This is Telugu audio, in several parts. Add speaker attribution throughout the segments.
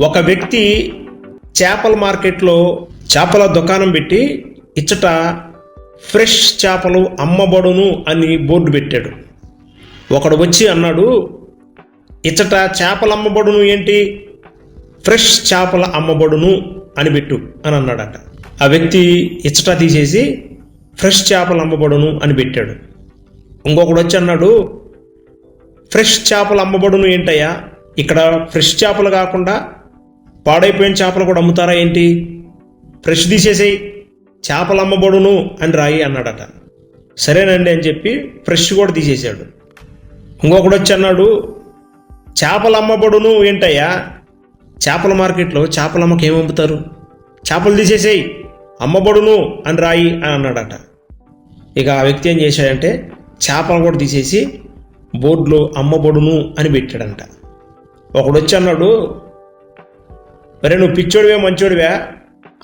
Speaker 1: ఒక వ్యక్తి చేపల మార్కెట్లో చేపల దుకాణం పెట్టి ఇచ్చట ఫ్రెష్ చేపలు అమ్మబడును అని బోర్డు పెట్టాడు. ఒకడు వచ్చి అన్నాడు ఇచ్చట చేపలు అమ్మబడును ఏంటి? ఫ్రెష్ చేపల అమ్మబడును అని పెట్టు అని అన్నాడట. ఆ వ్యక్తి ఇచ్చట తీసేసి ఫ్రెష్ చేపలు అమ్మబడును అని పెట్టాడు. ఇంకొకడు వచ్చి అన్నాడు ఫ్రెష్ చేపలు అమ్మబడును ఏంటయ్యా? ఇక్కడ ఫ్రెష్ చేపలు కాకుండా పాడైపోయిన చేపలు కూడా అమ్ముతారా ఏంటి? ఫ్రెష్ తీసేసేయి చేపలు అమ్మబడును అని రాయి అన్నాడట. సరేనండి అని చెప్పి ఫ్రెష్ కూడా తీసేశాడు. ఇంకొకడు వచ్చి అన్నాడు చేపలు అమ్మబడును ఏంటయ్యా? చేపల మార్కెట్లో చేపల అమ్మకి ఏం అమ్ముతారు? చేపలు తీసేసేయి అమ్మబడును అని రాయి అని అన్నాడట. ఇక ఆ వ్యక్తి ఏం చేశాడంటే చేపలు కూడా తీసేసి బోర్డులో అమ్మబడును అని పెట్టాడంట. ఒకడు వచ్చి అన్నాడు మరి నువ్వు పిచ్చోడివే మంచోడివే?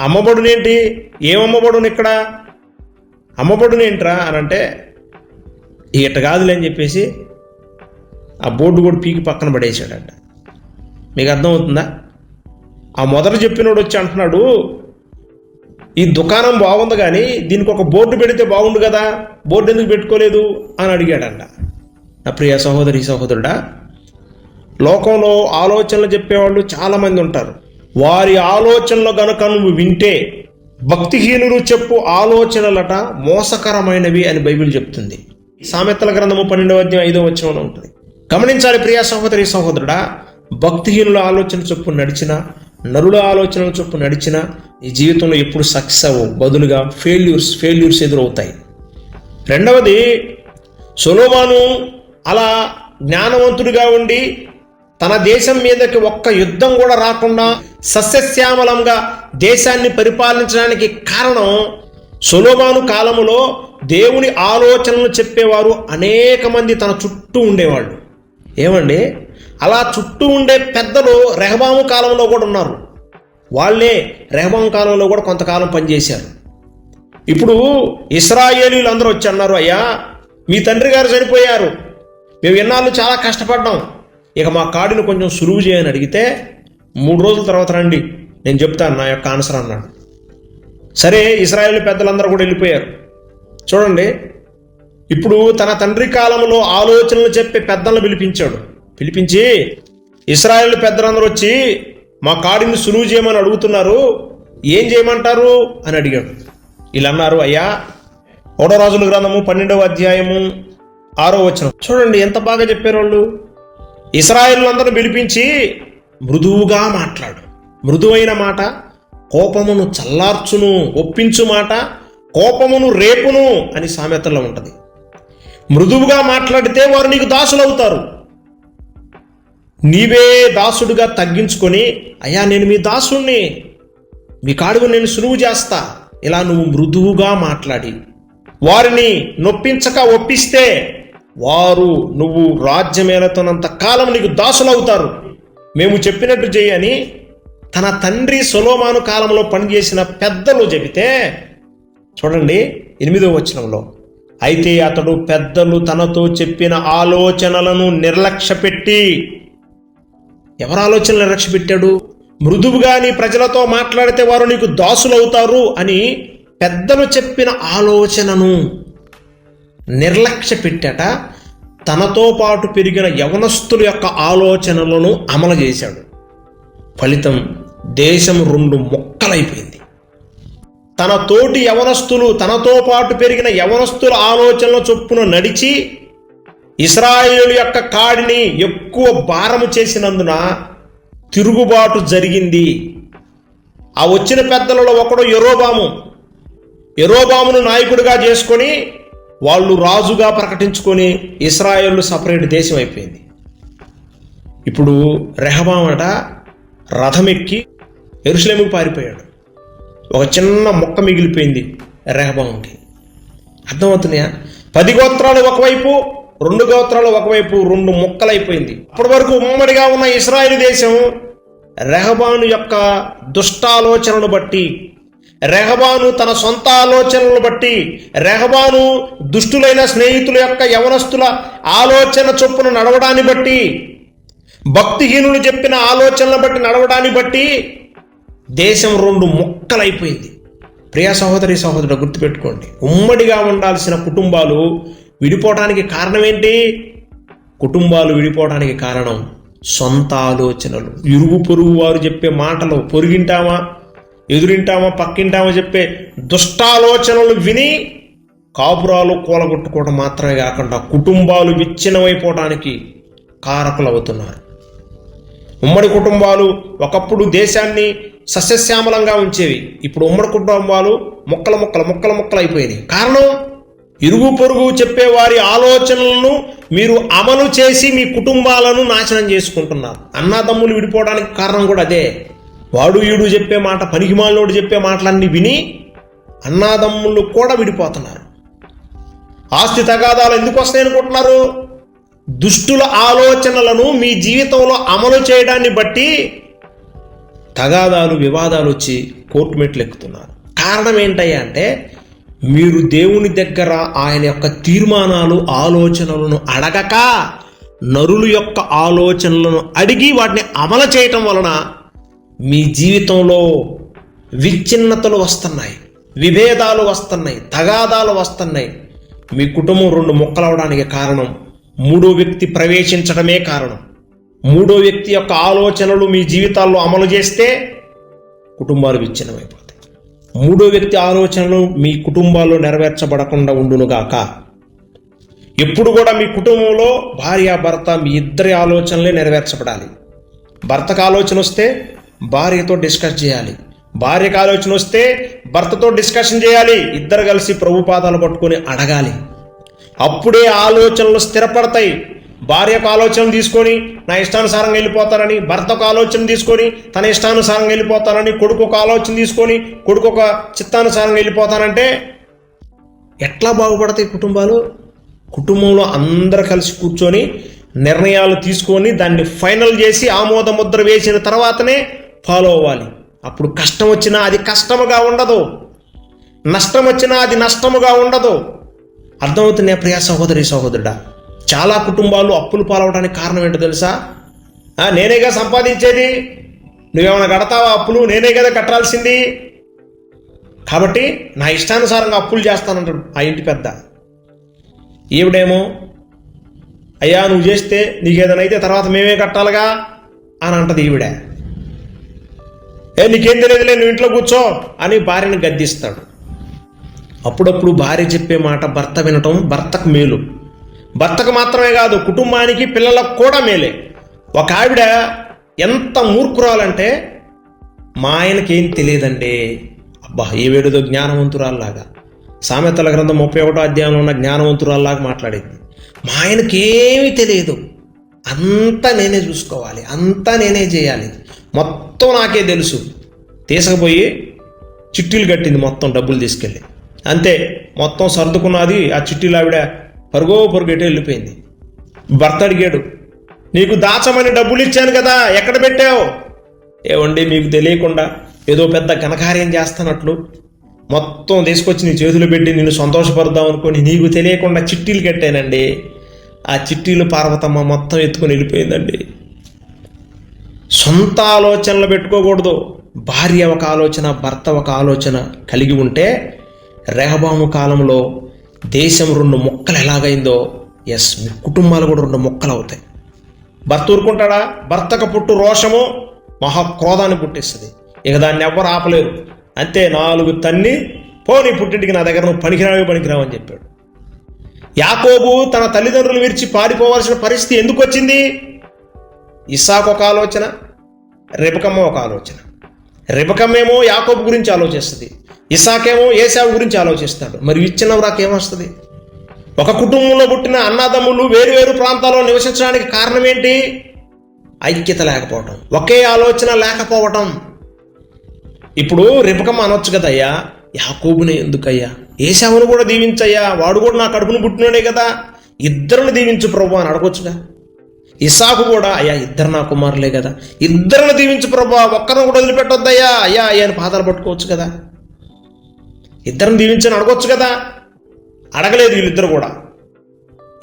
Speaker 1: అమ్మబడునేంటి ఏం అమ్మబడును ఇక్కడ? అమ్మబడునేంట్రా అని అంటే ఇట్ట కాదులే అని చెప్పేసి ఆ బోర్డు కూడా పీకి పక్కన పడేసాడంట మీకు అర్థమవుతుందా? ఆ మొదట చెప్పినోడు వచ్చి అంటున్నాడు ఈ దుకాణం బాగుంది కానీ దీనికి ఒక బోర్డు పెడితే బాగుండు కదా బోర్డు ఎందుకు పెట్టుకోలేదు? అని అడిగాడంట. నా ప్రియ సహోదరి సహోదరుడా లోకంలో ఆలోచనలు చెప్పేవాళ్ళు చాలామంది ఉంటారు. వారి ఆలోచనలు గనుక నువ్వు వింటే భక్తిహీనులు చెప్పు ఆలోచనలట మోసకరమైనవి అని బైబిల్ చెప్తుంది. సామెతల గ్రంథము పన్నెండవ అధ్యాయం ఐదో వచనంలో ఉంటుంది. గమనించాలి ప్రియ సహోదరి సహోదరుడా భక్తిహీనుల ఆలోచన చొప్పు నడిచిన నరుల ఆలోచనల చొప్పు నడిచిన నీ జీవితంలో ఎప్పుడు సక్సెస్ అవ్వవు. బదులుగా ఫెయిల్యూర్స్ ఫెయిల్యూర్స్ ఎదురవుతాయి. రెండవది సొలోమాను అలా జ్ఞానవంతుడిగా ఉండి తన దేశం మీదకి ఒక్క యుద్ధం కూడా రాకుండా సస్యశ్యామలంగా దేశాన్ని పరిపాలించడానికి కారణం సొలోమాను కాలములో దేవుని ఆలోచనలు చెప్పేవారు అనేక మంది తన చుట్టూ ఉండేవాళ్ళు. ఏమండి? అలా చుట్టూ ఉండే పెద్దలు రెహబాము కాలంలో కూడా ఉన్నారు. వాళ్ళే రెహబాము కాలంలో కూడా కొంతకాలం పనిచేశారు. ఇప్పుడు ఇస్రాయేలీలు అందరూ వచ్చి అన్నారు అయ్యా మీ తండ్రి గారు చనిపోయారు. మేము ఎన్నాళ్ళు చాలా కష్టపడ్డాం. ఇక మా కాడిని కొంచెం సులువు చేయని అడిగితే మూడు రోజుల తర్వాత రండి నేను చెప్తాను నా యొక్క ఆన్సర్ అన్నాడు. సరే ఇస్రాయేల్ పెద్దలందరూ కూడా వెళ్ళిపోయారు. చూడండి ఇప్పుడు తన తండ్రి కాలంలో ఆలోచనలు చెప్పే పెద్దలను పిలిపించాడు. పిలిపించి ఇస్రాయేల్ పెద్దలందరూ వచ్చి మా కాడిని సులువు చేయమని అడుగుతున్నారు ఏం చేయమంటారు అని అడిగాడు. వీళ్ళు అన్నారు అయ్యా ఓడో రాజుల గ్రంథము పన్నెండవ అధ్యాయము ఆరో వచనం. చూడండి ఎంత బాగా చెప్పారు వాళ్ళు? ఇస్రాయిల్లందరూ పిలిపించి మృదువుగా మాట్లాడు. మృదువైన మాట కోపమును చల్లార్చును ఒప్పించు మాట కోపమును రేపును అని సామెతలో ఉంటుంది. మృదువుగా మాట్లాడితే వారు నీకు దాసులవుతారు. నీవే దాసుడుగా తగ్గించుకొని అయ్యా నేను మీ దాసుణ్ణి. మీ కాడుగు నేను సులువు చేస్తా. ఇలా నువ్వు మృదువుగా మాట్లాడి వారిని నొప్పించక ఒప్పిస్తే వారు నువ్వు రాజ్యమేలతోనంత కాలం నీకు దాసులవుతారు. మేము చెప్పినట్టు చేయని తన తండ్రి సొలోమాను కాలంలో పనిచేసిన పెద్దలు చెబితే చూడండి ఎనిమిదో వచనంలో అయితే అతడు పెద్దలు తనతో చెప్పిన ఆలోచనలను నిర్లక్ష్యపెట్టి ఎవరు ఆలోచనలు నిర్లక్ష్యపెట్టాడు? మృదువుగా నీ ప్రజలతో మాట్లాడితే వారు నీకు దాసులవుతారు అని పెద్దలు చెప్పిన ఆలోచనను నిర్లక్ష్య పెట్టట తనతో పాటు పెరిగిన యవనస్తుల యొక్క ఆలోచనలను అమలు చేశాడు. ఫలితం దేశం రెండు మొక్కలైపోయింది. తన తోటి యవనస్తులు తనతో పాటు పెరిగిన యవనస్తుల ఆలోచనల చొప్పున నడిచి ఇస్రాయేలు యొక్క కాడిని ఎక్కువ భారము చేసినందున తిరుగుబాటు జరిగింది. ఆ వచ్చిన పెద్దలలో ఒకడు ఎరోబాము ఎరోబామును నాయకుడిగా చేసుకొని వాళ్ళు రాజుగా ప్రకటించుకొని ఇస్రాయేల్ సపరేట్ దేశం అయిపోయింది. ఇప్పుడు రెహబామట రథమెక్కి ఎరుసలేముకు పారిపోయాడు. ఒక చిన్న మొక్క మిగిలిపోయింది రెహబాముకి అర్థమవుతున్నాయా? పది గోత్రాలు ఒకవైపు రెండు గోత్రాలు ఒకవైపు రెండు ముక్కలైపోయింది. అప్పటి వరకు ఉమ్మడిగా ఉన్న ఇస్రాయేల్ దేశం రెహబాను యొక్క దుష్టాలోచనను బట్టి రెహబాను తన సొంత ఆలోచనలను బట్టి రెహబాను దుష్టులైన స్నేహితుల యొక్క యవనస్తుల ఆలోచన చొప్పున నడవడాన్ని బట్టి భక్తిహీనులు చెప్పిన ఆలోచనలను బట్టి నడవడాన్ని బట్టి దేశం రెండు ముక్కలైపోయింది. ప్రియ సహోదరి సహోదరుడు గుర్తుపెట్టుకోండి ఉమ్మడిగా ఉండాల్సిన కుటుంబాలు విడిపోవడానికి కారణం ఏంటి కుటుంబాలు విడిపోవడానికి కారణం సొంత ఆలోచనలు. ఇరుగు పొరుగు వారు చెప్పే మాటలు పొరిగింటామా? ఎదురింటామో పక్కింటామో చెప్పే దుష్టాలోచనలు విని కాపురాలు కూలగొట్టుకోవడం మాత్రమే కాకుండా కుటుంబాలు విచ్ఛిన్నమైపోవడానికి కారకులు అవుతున్నారు ఉమ్మడి కుటుంబాలు ఒకప్పుడు దేశాన్ని సస్యశ్యామలంగా ఉంచేవి. ఇప్పుడు ఉమ్మడి కుటుంబాలు మొక్కల మొక్కల మొక్కల మొక్కలు అయిపోయినాయి. కారణం? ఇరుగు పొరుగు చెప్పే వారి ఆలోచనలను మీరు అమలు చేసి మీ కుటుంబాలను నాశనం చేసుకుంటున్నారు. అన్నదమ్ములు విడిపోవడానికి కారణం కూడా అదే. వాడు ఈడు చెప్పే మాట పనికిమాలోడు చెప్పే మాటలన్నీ విని అన్నాదమ్ములు కూడా విడిపోతున్నారు. ఆస్తి తగాదాలు ఎందుకు వస్తాయి అనుకుంటున్నారు? దుష్టుల ఆలోచనలను మీ జీవితంలో అమలు చేయడాన్ని బట్టి తగాదాలు వివాదాలు వచ్చి కోర్టు మెట్లు ఎక్కుతున్నారు. కారణం ఏంటయ్యా అంటే మీరు దేవుని దగ్గర ఆయన యొక్క తీర్మానాలు ఆలోచనలను అడగక నరుల యొక్క ఆలోచనలను అడిగి వాటిని అమలు చేయటం వలన మీ జీవితంలో విచ్ఛిన్నతలు వస్తున్నాయి విభేదాలు వస్తున్నాయి తగాదాలు వస్తున్నాయి. మీ కుటుంబం రెండు మొక్కలవడానికి కారణం మూడో వ్యక్తి ప్రవేశించడమే కారణం. మూడో వ్యక్తి యొక్క ఆలోచనలు మీ జీవితాల్లో అమలు చేస్తే కుటుంబాలు విచ్ఛిన్నమైపోతాయి. మూడో వ్యక్తి ఆలోచనలు మీ కుటుంబాల్లో నెరవేర్చబడకుండా ఉండునుగాక ఎప్పుడు కూడా మీ కుటుంబంలో భార్య భర్త మీ ఇద్దరి ఆలోచనలే నెరవేర్చబడాలి. భర్తకు ఆలోచన వస్తే భార్యతో డిస్కస్ చేయాలి. భార్యకు ఆలోచన వస్తే భర్తతో డిస్కషన్ చేయాలి. ఇద్దరు కలిసి ప్రభు పాదాలు పట్టుకొని అడగాలి. అప్పుడే ఆలోచనలు స్థిరపడతాయి. భార్యకు ఆలోచన తీసుకొని నా ఇష్టానుసారంగా వెళ్ళిపోతానని భర్తకు ఆలోచన తీసుకొని తన ఇష్టానుసారంగా వెళ్ళిపోతానని కొడుకు ఒక ఆలోచన తీసుకొని కొడుకు ఒక చిత్తానుసారంగా వెళ్ళిపోతానంటే ఎట్లా బాగుపడతాయి కుటుంబాలు? కుటుంబంలో అందరు కలిసి కూర్చొని నిర్ణయాలు తీసుకొని దాన్ని ఫైనల్ చేసి ఆమోద ముద్ర వేసిన తర్వాతనే ఫాలో అవ్వాలి. అప్పుడు కష్టం వచ్చినా అది కష్టముగా ఉండదు. నష్టం వచ్చినా అది నష్టముగా ఉండదు. అర్థమవుతున్నాయి ప్రియా సహోదరి సహోదరుడా? చాలా కుటుంబాలు అప్పులు పాలవడానికి కారణం ఏంటో తెలుసా? నేనేగా సంపాదించేది. నువ్వేమైనా కడతావా అప్పులు? నేనే కదా కట్టాల్సింది. కాబట్టి నా ఇష్టానుసారంగా అప్పులు చేస్తానంటాడు ఆ ఇంటి పెద్ద. ఈవిడేమో అయ్యా నువ్వు చేస్తే నీకేదైనా అయితే తర్వాత మేమే కట్టాలిగా అని అంటది ఈవిడ. ఏ నీకేం తెలియదులే నువ్వు ఇంట్లో కూర్చో అని భార్యని గద్దిస్తాడు. అప్పుడప్పుడు భార్య చెప్పే మాట భర్త వినటం భర్తకు మేలు. భర్తకు మాత్రమే కాదు కుటుంబానికి పిల్లలకు కూడా మేలే. ఒక ఆవిడ ఎంత మూర్ఖురాలంటే మా ఆయనకేం తెలియదండి. అబ్బా ఏ జ్ఞానవంతురాల్లాగా. సామెతల గ్రంథం ముప్పై ఒకటో అధ్యాయంలో ఉన్న జ్ఞానవంతురాల్లాగా మాట్లాడింది. మా ఆయనకేమీ తెలియదు. అంతా నేనే చూసుకోవాలి అంతా నేనే చేయాలి. మొత్తం నాకే తెలుసు. తీసుకుపోయి చిట్టీలు కట్టింది మొత్తం డబ్బులు తీసుకెళ్ళి. అంతే మొత్తం సర్దుకున్నది ఆ చిట్టీలు ఆవిడ పరుగో పరుగెట్టు వెళ్ళిపోయింది. భర్త అడిగాడు నీకు దాచమని డబ్బులు ఇచ్చాను కదా ఎక్కడ పెట్టావు? ఏవండి మీకు తెలియకుండా ఏదో పెద్ద ఘనకార్యం చేస్తున్నట్లు. మొత్తం తీసుకొచ్చి నీ చేతులు పెట్టి నిన్ను సంతోషపడదాం అనుకుని నీకు తెలియకుండా చిట్టీలు కట్టానండి. ఆ చిట్టీలు పార్వతమ్మ మొత్తం ఎత్తుకొని వెళ్ళిపోయిందండి. సొంత ఆలోచనలు పెట్టుకోకూడదు. భార్య ఒక ఆలోచన భర్త ఒక ఆలోచన కలిగి ఉంటే రెహబాము కాలంలో దేశం రెండు మొక్కలు ఎలాగైందో ఎస్ మీ కుటుంబాలు కూడా రెండు మొక్కలు అవుతాయి. భర్త ఊరుకుంటాడా? భర్తకు పుట్టు రోషము మహాక్రోధాన్ని పుట్టిస్తుంది. ఇక దాన్ని ఎవ్వరు ఆపలేరు. అంతే నాలుగు తన్ని పోనీ పుట్టింటికి నా దగ్గర నువ్వు పనికిరావే పనికిరావని చెప్పాడు. యాకోబు తన తల్లిదండ్రులు విరిచి పారిపోవాల్సిన పరిస్థితి ఎందుకు వచ్చింది? ఇసాకు ఒక ఆలోచన రిబకమ్మ ఒక ఆలోచన. రిబకమ్మేమో యాకోబు గురించి ఆలోచిస్తుంది. ఇసాకేమో ఏసావు గురించి ఆలోచిస్తాడు. మరి ఇచ్చిన ఏమొస్తుంది? ఒక కుటుంబంలో పుట్టిన అన్నదమ్ములు వేరు వేరు ప్రాంతాల్లో నివసించడానికి కారణం ఏంటి? ఐక్యత లేకపోవటం. ఒకే ఆలోచన లేకపోవటం. ఇప్పుడు రిపకమ్మ అనొచ్చు కదయ్యా. యాకోబుని ఎందుకయ్యా? ఏసావును కూడా దీవించయ్యా. వాడు కూడా నా కడుపును పుట్టినోడే కదా. ఇద్దరిని దీవించు ప్రభు అని అడగొచ్చుగా. ఇసాకు కూడా అయ్యా ఇద్దరు నా కుమారులే కదా. ఇద్దరిని దీవించు ప్రభా ఒక్కరిని కూడా వదిలిపెట్టొద్దయ్యా. అయ్యా అయ్యాని పాదాలు పట్టుకోవచ్చు కదా. ఇద్దరిని దీవించని అడగొచ్చు కదా. అడగలేదు వీళ్ళిద్దరు కూడా.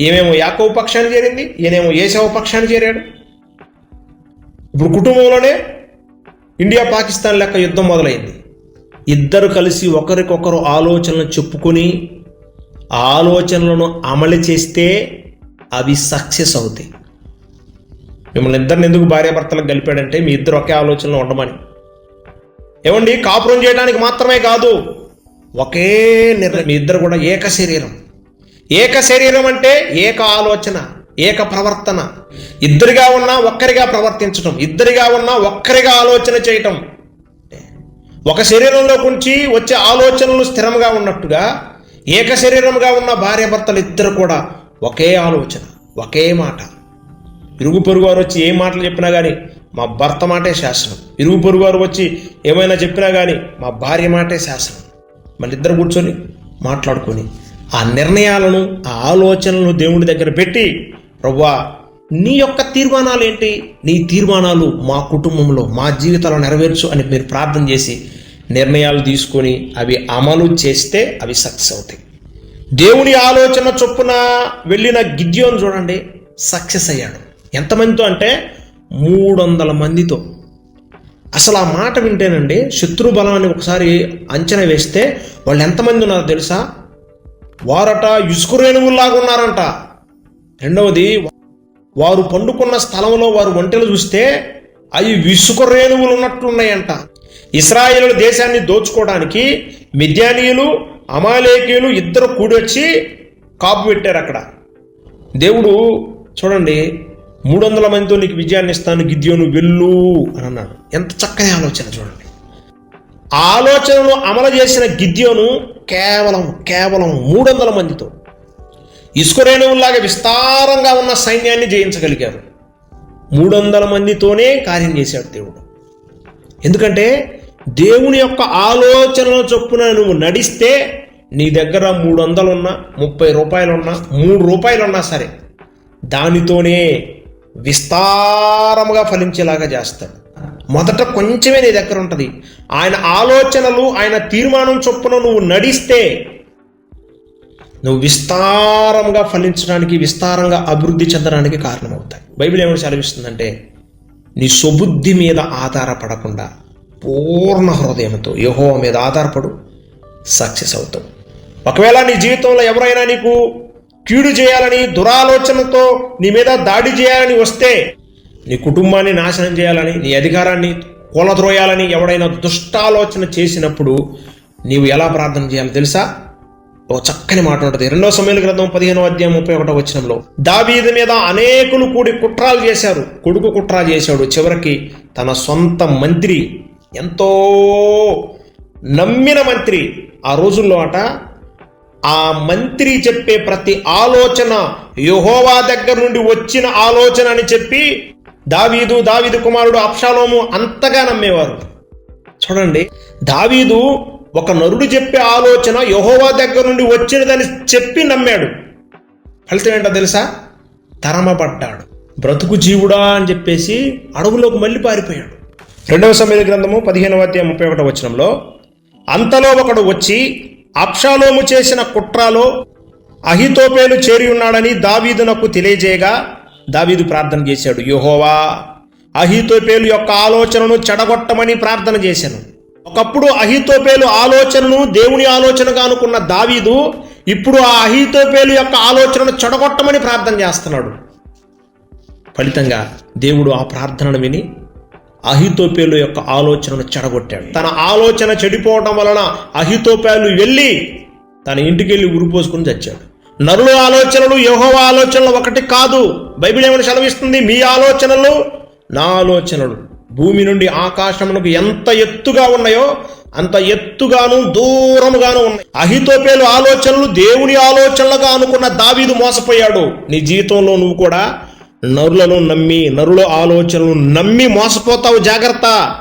Speaker 1: ఏమేమో యాకవ పక్షాన్ని చేరింది ఈయనేమో ఏసవ పక్షాన్ని చేరాడు. ఇప్పుడు కుటుంబంలోనే ఇండియా పాకిస్తాన్ లెక్క యుద్ధం మొదలైంది. ఇద్దరు కలిసి ఒకరికొకరు ఆలోచనలు చెప్పుకొని ఆలోచనలను అమలు చేస్తే అవి సక్సెస్ అవుతాయి. మిమ్మల్ని ఇద్దరిని ఎందుకు భార్యాభర్తలకు కలిపాడంటే మీ ఇద్దరు ఒకే ఆలోచనలో ఉండమని. ఏమండి? కాపురం చేయడానికి మాత్రమే కాదు ఒకే నిర్ణయం. మీ ఇద్దరు కూడా ఏక శరీరం. ఏక శరీరం అంటే ఏక ఆలోచన ఏక ప్రవర్తన. ఇద్దరిగా ఉన్నా ఒక్కరిగా ప్రవర్తించటం ఇద్దరిగా ఉన్నా ఒక్కరిగా ఆలోచన చేయటం. ఒక శరీరంలో నుంచి వచ్చే ఆలోచనలు స్థిరంగా ఉన్నట్టుగా ఏక శరీరంగా ఉన్న భార్యాభర్తలు ఇద్దరు కూడా ఒకే ఆలోచన ఒకే మాట. ఇరుగు పొరుగు వారు వచ్చి ఏ మాటలు చెప్పినా కానీ మా భర్త మాటే శాసనం. ఇరుగు పొరుగు వారు వచ్చి ఏమైనా చెప్పినా కానీ మా భార్య మాటే శాసనం. మళ్ళీ ఇద్దరు కూర్చొని మాట్లాడుకొని ఆ నిర్ణయాలను ఆ ఆలోచనలను దేవుడి దగ్గర పెట్టి ప్రవ్వా నీ యొక్క తీర్మానాలు ఏంటి? నీ తీర్మానాలు మా కుటుంబంలో మా జీవితాలు నెరవేర్చు అని మీరు ప్రార్థన చేసి నిర్ణయాలు తీసుకొని అవి అమలు చేస్తే అవి సక్సెస్ అవుతాయి. దేవుని ఆలోచన చొప్పున వెళ్ళిన గిద్యోను చూడండి సక్సెస్ అయ్యాడు. ఎంతమందితో అంటే మూడు వందల మందితో. అసలు ఆ మాట వింటేనండి శత్రు బలాన్ని ఒకసారి అంచనా వేస్తే వాళ్ళు ఎంతమంది ఉన్నారో తెలుసా? వారట ఇసుక రేణువుల్లాగా ఉన్నారంట. రెండవది వారు పండుకున్న స్థలంలో వారు ఒంటెలు చూస్తే అవి ఇసుక రేణువులు ఉన్నట్లున్నాయంట ఇస్రాయేల్ దేశాన్ని దోచుకోవడానికి మిద్యానీయులు అమాలేకీయులు ఇద్దరు కూడొచ్చి కాపు పెట్టారు అక్కడ దేవుడు చూడండి మూడు వందల మందితో నీకు విజయాన్ని ఇస్తాను గిద్యోను వెళ్ళు అని అన్నాడు. ఎంత చక్కని ఆలోచన చూడండి. ఆలోచనను అమలు చేసిన గిద్యోను కేవలం కేవలం మూడు వందల మందితో ఇసుక రేణువుల్లాగా విస్తారంగా ఉన్న సైన్యాన్ని జయించగలిగారు మూడు వందల మందితోనే కార్యం చేశాడు దేవుడు. ఎందుకంటే దేవుని యొక్క ఆలోచనల చొప్పున నువ్వు నడిస్తే నీ దగ్గర మూడు వందలున్నా ముప్పై రూపాయలున్నా మూడు రూపాయలున్నా సరే దానితోనే విస్తారముగా ఫలించేలాగా చేస్తాడు. మొదట కొంచెమే నీ దగ్గర ఉంటుంది. ఆయన ఆలోచనలు ఆయన తీర్మానం చొప్పున నువ్వు నడిస్తే నువ్వు విస్తారంగా ఫలించడానికి విస్తారంగా అభివృద్ధి చెందడానికి కారణమవుతాయి. బైబిల్ ఏమైనా సెలవిస్తుందంటే నీ సుబుద్ధి మీద ఆధారపడకుండా పూర్ణ హృదయంతో యహో మీద ఆధారపడు సక్సెస్ అవుతావు. ఒకవేళ నీ జీవితంలో ఎవరైనా నీకు కీడు చేయాలని దురాలోచనతో నీ మీద దాడి చేయాలని వస్తే నీ కుటుంబాన్ని నాశనం చేయాలని నీ అధికారాన్ని కూలద్రోయాలని ఎవడైనా దుష్టాలోచన చేసినప్పుడు నీవు ఎలా ప్రార్థన చేయాలో తెలుసా? ఓ చక్కని మాట ఉంటుంది. రెండో సమయాల గ్రంథం పదిహేనో అధ్యాయం ముప్పై ఒకటో వచనంలో దాబీది మీద అనేకులు కూడి కుట్రాలు చేశారు. కొడుకు కుట్ర చేశాడు. చివరికి తన సొంత మంత్రి ఎంతో నమ్మిన మంత్రి ఆ రోజుల్లో అట ఆ మంత్రి చెప్పే ప్రతి ఆలోచన యహోవా దగ్గర నుండి వచ్చిన ఆలోచన అని చెప్పి దావీదు దావీదు కుమారుడు అప్షాలోము అంతగా నమ్మేవారు. చూడండి దావీదు ఒక నరుడు చెప్పే ఆలోచన యహోవా దగ్గర నుండి వచ్చినదని చెప్పి నమ్మాడు. ఫలితం ఏంటో తెలుసా? తరమబడ్డాడు. బ్రతుకు జీవుడా అని చెప్పేసి అడవులోకి మళ్ళీ పారిపోయాడు. రెండవ సమయ గ్రంథము పదిహేనవ అధ్యాయం ముప్పై ఒకటో వచనంలో అంతలో ఒకడు వచ్చి అప్షాలోము చేసిన కుట్రాలో అహితోపేలు చేరి ఉన్నాడని దావీదునకు తెలియజేయగా దావీదు ప్రార్థన చేశాడు యెహోవా అహితోపేలు యొక్క ఆలోచనను చెడగొట్టమని ప్రార్థన చేశాను. ఒకప్పుడు అహితోపేలు ఆలోచనను దేవుని ఆలోచనగా అనుకున్న దావీదు ఇప్పుడు ఆ అహితోపేలు యొక్క ఆలోచనను చెడగొట్టమని ప్రార్థన చేస్తున్నాడు. ఫలితంగా దేవుడు ఆ ప్రార్థనను విని అహితోపేలు యొక్క ఆలోచనను చెడగొట్టాడు. తన ఆలోచన చెడిపోవడం వలన అహితోపేలు వెళ్ళి తన ఇంటికి వెళ్ళి ఉరిపోసుకుని చచ్చాడు. నరుల ఆలోచనలు యహోవ ఆలోచనలు ఒకటి కాదు. బైబిల్ ఏమైనా సెలవిస్తుంది? మీ ఆలోచనలు నా ఆలోచనలు భూమి నుండి ఆకాశమునకు ఎంత ఎత్తుగా ఉన్నాయో అంత ఎత్తుగాను దూరముగాను ఉన్నాయి. అహితోపేలు ఆలోచనలు దేవుని ఆలోచనలుగా అనుకున్న దావీదు మోసపోయాడు. నీ జీవితంలో నువ్వు కూడా నరులను నమ్మి నరుల ఆలోచనలు నమ్మి మోసపోతావు జాగ్రత్త.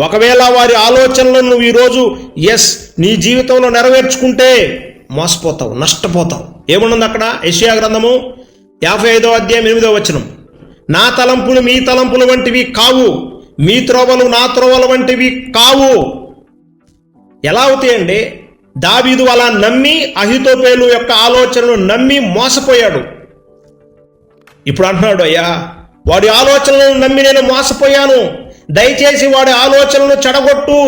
Speaker 1: ఒకవేళ వారి ఆలోచనలను నువ్వు ఈరోజు ఎస్ నీ జీవితంలో నెరవేర్చుకుంటే మోసపోతావు నష్టపోతావు. ఏమున్నది అక్కడ? యెషయా గ్రంథము యాభై ఐదో అధ్యాయం ఎనిమిదో వచనం. నా తలంపులు మీ తలంపులు వంటివి కావు మీ త్రోవలు నా త్రోవల వంటివి కావు. ఎలా అవుతాయండి దావీదు అలా నమ్మి అహితోపేలు యొక్క ఆలోచనలు నమ్మి మోసపోయాడు. ఇప్పుడు అంటున్నాడు అయ్యా వాడి ఆలోచనలను నమ్మి నేను మోసపోయాను. దయచేసి వాడి ఆలోచనలను చెడగొట్టు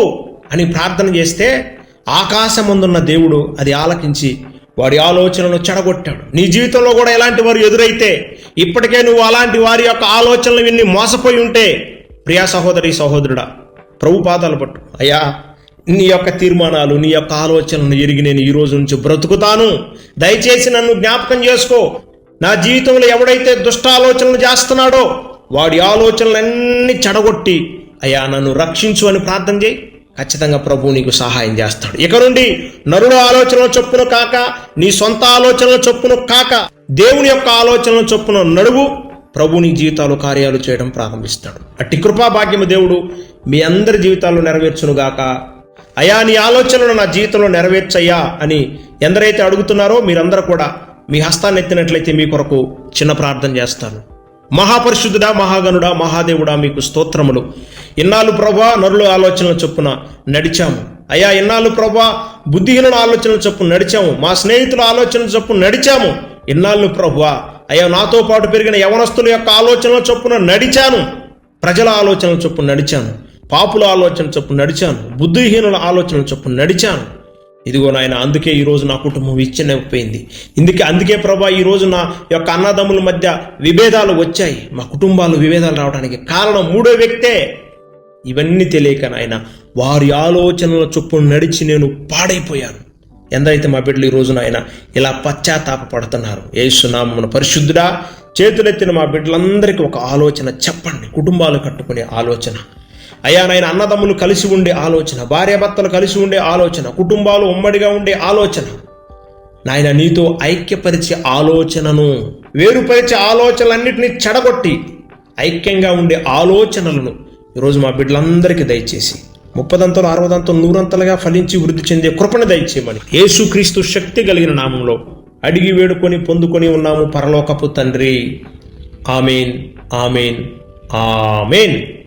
Speaker 1: అని ప్రార్థన చేస్తే ఆకాశముందున్న దేవుడు అది ఆలకించి వాడి ఆలోచనలను చెడగొట్టాడు. నీ జీవితంలో కూడా ఎలాంటి వారు ఎదురైతే ఇప్పటికే నువ్వు అలాంటి వారి యొక్క ఆలోచనలు విన్ని మోసపోయి ఉంటే ప్రియా సహోదరి సహోదరుడా ప్రభు పాదాలు పట్టు. అయ్యా నీ యొక్క తీర్మానాలు నీ యొక్క ఆలోచనలను ఎరిగి నేను ఈ రోజు నుంచి బ్రతుకుతాను. దయచేసి నన్ను జ్ఞాపకం చేసుకో. నా జీవితంలో ఎవడైతే దుష్ట ఆలోచనలు చేస్తున్నాడో వాడి ఆలోచనలన్నీ చెడగొట్టి అయ్యా నన్ను రక్షించు అని ప్రార్థన చేయి. ఖచ్చితంగా ప్రభు నీకు సహాయం చేస్తాడు. ఇక నుండి నరుడు ఆలోచనల చొప్పున కాక నీ సొంత ఆలోచనల చొప్పున కాక దేవుని యొక్క ఆలోచనల చొప్పున నడువు ప్రభు నీ జీవితాలు కార్యాలు చేయడం ప్రారంభిస్తాడు. అట్టి కృపా భాగ్యము దేవుడు మీ అందరి జీవితాల్లో నెరవేర్చునుగాక అయా నీ ఆలోచనలు నా జీవితంలో నెరవేర్చయ్యా అని ఎందరైతే అడుగుతున్నారో మీరందరూ కూడా మీ హస్తాన్ని ఎత్తినట్లయితే మీ కొరకు చిన్న ప్రార్థన చేస్తాను. మహాపరిశుద్ధుడా మహాగనుడా మహాదేవుడా మీకు స్తోత్రములు. ఇన్నాళ్ళు ప్రభా నరుల ఆలోచనల చొప్పున నడిచాము. అయ్యా ఇన్నాళ్ళు ప్రభా బుద్ధిహీనుల ఆలోచనల చొప్పున నడిచాము. మా స్నేహితుల ఆలోచనల చొప్పున నడిచాము. ఇన్నాళ్ళు ప్రభా అయ్యా నాతో పాటు పెరిగిన యవనస్తుల యొక్క ఆలోచనల చొప్పున నడిచాను. ప్రజల ఆలోచనల చొప్పున నడిచాను. పాపుల ఆలోచన చొప్పున నడిచాను. బుద్ధిహీనుల ఆలోచనల చొప్పున నడిచాను. ఇదిగో నాయన అందుకే ఈరోజు నా కుటుంబం విచ్ఛిన్నమైపోయింది. ఇందుకే అందుకే ప్రభా ఈరోజు నా యొక్క అన్నదమ్ముల మధ్య విభేదాలు వచ్చాయి. మా కుటుంబాలు విభేదాలు రావడానికి కారణం మూడో వ్యక్తే ఇవన్నీ తెలియక నాయన వారి ఆలోచనల చొప్పున నడిచి నేను పాడైపోయాను. ఎందరైతే మా బిడ్డలు ఈ నాయన ఇలా పశ్చాత్తాప పడుతున్నారు ఏసునామమున పరిశుద్ధుడా చేతులెత్తిన మా బిడ్డలందరికీ ఒక ఆలోచన చెప్పండి కుటుంబాలు కట్టుకునే ఆలోచన. అయ్యా నాయన అన్నదమ్ములు కలిసి ఉండే ఆలోచన భార్యాభర్తలు కలిసి ఉండే ఆలోచన కుటుంబాలు ఉమ్మడిగా ఉండే ఆలోచన. నాయన నీతో ఐక్యపరిచే ఆలోచనను వేరుపరిచే ఆలోచనలన్నింటినీ చెడగొట్టి ఐక్యంగా ఉండే ఆలోచనలను ఈరోజు మా బిడ్డలందరికీ దయచేసి ముప్పదంతలు అరవదంతలు నూరంతలుగా ఫలించి వృద్ధి చెందే కృపణ దయచేయమని యేసుక్రీస్తు శక్తి కలిగిన నామంలో అడిగి వేడుకొని పొందుకొని ఉన్నాము పరలోకపు తండ్రి. Amen amen amen.